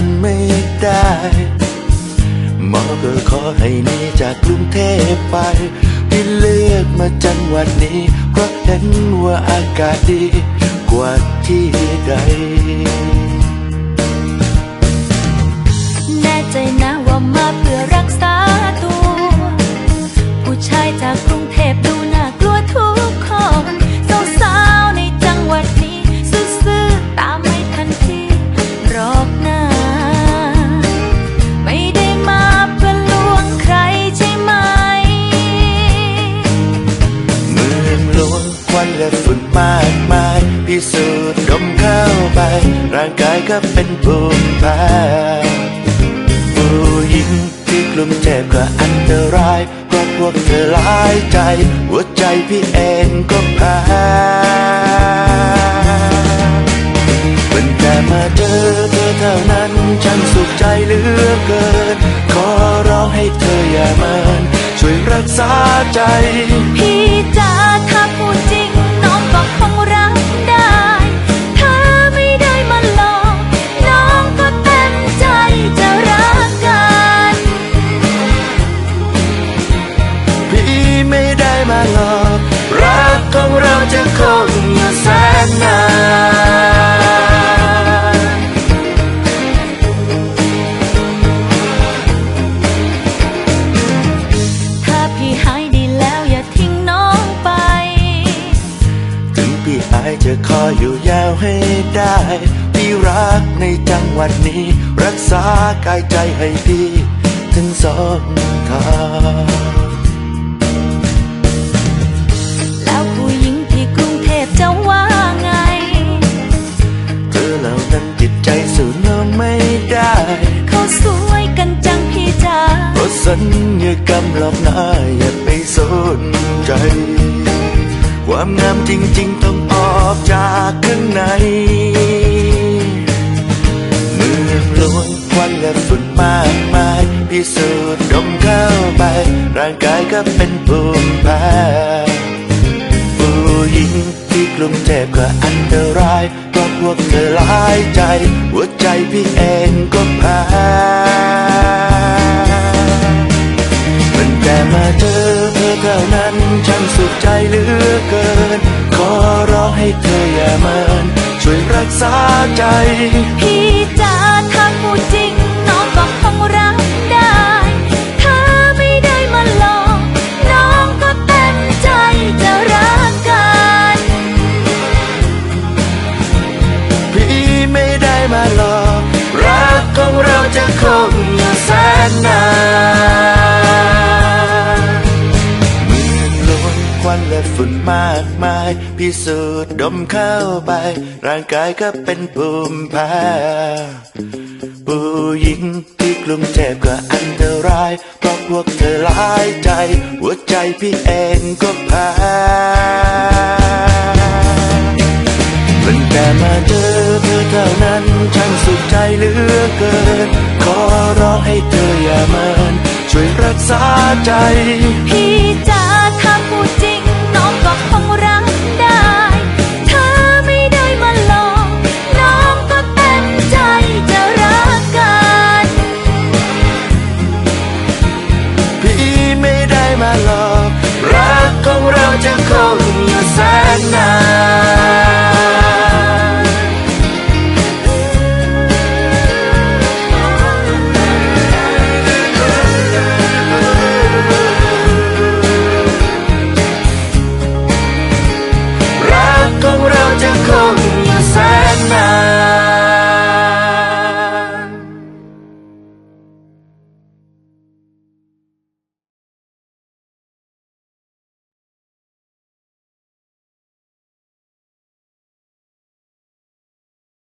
ริบจนทนไม่ได้หมอก็ขอให้หนีจากกรุงเทพไปพี่เลือกมาจังหวัดนี้เพราะเห็นว่าอากาศดีกว่าที่ใดแน่ใจนะว่ามาเพื่อรักษาตัว และฝุ่นมากมาย พิสูจน์ดมเข้าไป ร่างกายก็เป็นภูมิแพ้ผู้หญิงที่กลุ่มเจ็บก็อันตรายเพราะพวกเธอหลายใจ หัวใจพี่เองก็แพ้เป็นแต่มาเจอเธอเท่านั้นฉันสุขใจเหลือเกิน ขอร้องให้เธออย่าเมินช่วยรักษาใจพี่ เราจะคงอยู่แสนนานถ้าพี่หายดีแล้วอย่าทิ้งน้องไป ถึงพี่อายจะคอยอยู่ยาวให้ได้ พี่รักในจังหวัดนี้ รักษากายใจให้พี่ ถึงสองทาง สัญญากรรมหลอกหน้าอย่าไปสนใจ ความงามจริงๆต้องออกจากข้างในเมืองหลวงควันและฝุ่นมากมายพิสูจน์ดมเข้าไป ร่างกายก็เป็นภูมิแพ้ผู้หญิงที่กลุ่มเจ็บก็อันตรายเพราะพวกเธอหลายใจ หัวใจพี่เองก็แพ้ เหลือเกิน ขอร้องให้เธออย่าเมินช่วยรักษาใจ พี่จ๋าถ้าพูดจริง น้องก็คงรักได้ ถ้าไม่ได้มาหลอกน้องก็เต็มใจจะรักกัน พี่ไม่ได้มาหลอกรักของเราจะคง ฝุ่นมากมาย พิสูจน์ดมเข้าไป ร่างกายก็เป็นภูมิแพ้ผู้หญิงที่กลุ่มเจ็บก็อันตราย เพราะพวกเธอหลายใจ หัวใจพี่เองก็แพ้ตั้งแต่มาเจอเธอเท่านั้นฉันสุขใจเหลือเกิน ขอร้องให้เธออย่าเมินช่วยรักษาใจ Now.